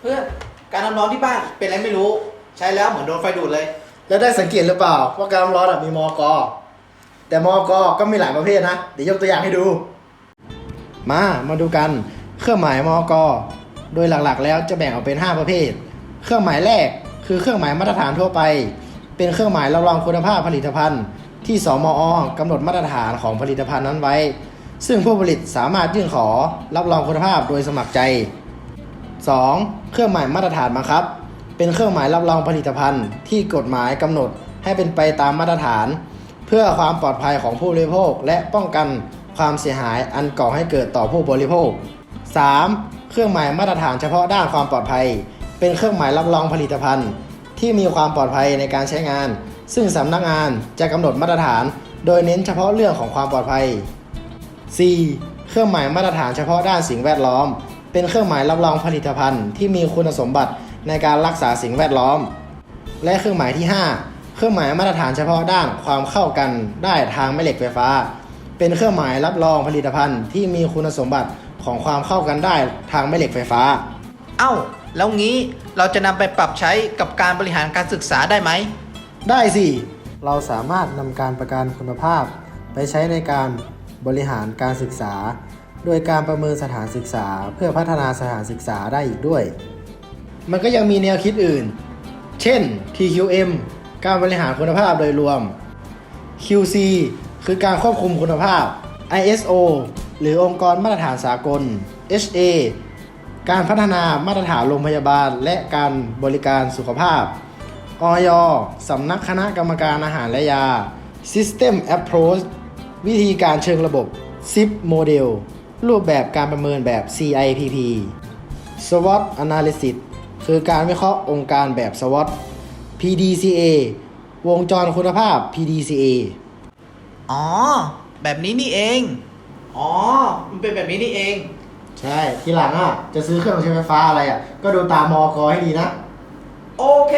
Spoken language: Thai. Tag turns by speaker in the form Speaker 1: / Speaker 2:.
Speaker 1: เพื่อนการน้ำร้อนที่บ้านเป็นอะไรไม่รู้ ใช้แล้วเหมือนโดนไฟดูดเลย
Speaker 2: แล้วได้สังเกตหรือเปล่า ว่าการน้ำร้อนอะมีมอกอแต่มอกอก็มีหลายประเภทนะ เดี๋ยวยกตัวอย่างให้ดู มา มาดูกัน เครื่องหมายมอกอโดยหลักๆ แล้วจะแบ่งออกเป็น 5 ประเภท เครื่องหมายแรกคือเครื่องหมายมาตรฐานทั่วไป เป็นเครื่องหมายรับรองคุณภาพผลิตภัณฑ์ ที่สมอกำหนดมาตรฐานของผลิตภัณฑ์นั้นไว้ ซึ่งผู้ผลิตสามารถยื่นขอรับรองคุณภาพโดยสมัครใจ 2. เครื่องหมายมาตรฐานบังคับ เป็นเครื่องหมายรับรองผลิตภัณฑ์ ที่กฎหมายกำหนดให้เป็นไปตามมาตรฐาน เพื่อความปลอดภัยของผู้บริโภค และป้องกันความเสียหายอันก่อให้เกิดต่อผู้บริโภค 3. เครื่องหมายมาตรฐานเฉพาะด้านความปลอดภัย เป็นเครื่องหมายรับรองผลิตภัณฑ์ ที่มีความปลอดภัยในการใช้งาน ซึ่งสำนักงานจะกำหนดมาตรฐาน โดยเน้นเฉพาะเรื่องของความปลอดภัย 4. เครื่องหมายมาตรฐานเฉพาะด้านสิ่งแวดล้อม เป็นเครื่องหมายรับรองผลิตภัณฑ์ที่มีคุณสมบัติในการรักษาสิ่งแวดล้อม และเครื่องหมายที่ 5 เครื่องหมายมาตรฐานเฉพาะด้านความเข้ากันได้ทางแม่เหล็กไฟฟ้า เป็นเครื่องหมายรับรองผลิตภัณฑ์ที่มีคุณสมบัติของความเข้ากันได้ทางแม่เหล็กไฟฟ้า
Speaker 1: เอ้า แล้วงี้เราจะนำไปปรับใช้กับการบริหารการศึกษาได้ไหม
Speaker 2: ได้สิ เราสามารถนำการประกันคุณภาพ ไปใช้ในการบริหารการศึกษา โดยการประเมินสถานศึกษาเพื่อพัฒนาสถานศึกษาได้อีกด้วย มันก็ยังมีแนวคิดอื่น เช่น TQM การบริหารคุณภาพโดยรวม QC คือการควบคุมคุณภาพ ISO หรือองค์กรมาตรฐานสากล HA การพัฒนามาตรฐานโรงพยาบาล และการบริการสุขภาพ อยสำนักคณะกรรมการอาหารและยา System Approach วิธีการเชิงระบบ SIP Model รูปแบบการประเมินแบบ CIPP SWOT Analysis คือการวิเคราะห์องค์การแบบ SWOT PDCA วงจรคุณภาพ PDCA
Speaker 1: อ๋อ แบบนี้นี่เอง อ๋อ มันเป็นแบบนี้นี่เอง
Speaker 2: ใช่ ทีหลังอะ จะซื้อเครื่องใช้ไฟฟ้าอะไรอะ ก็ดูตามมอกให้ดีนะ
Speaker 1: โอเค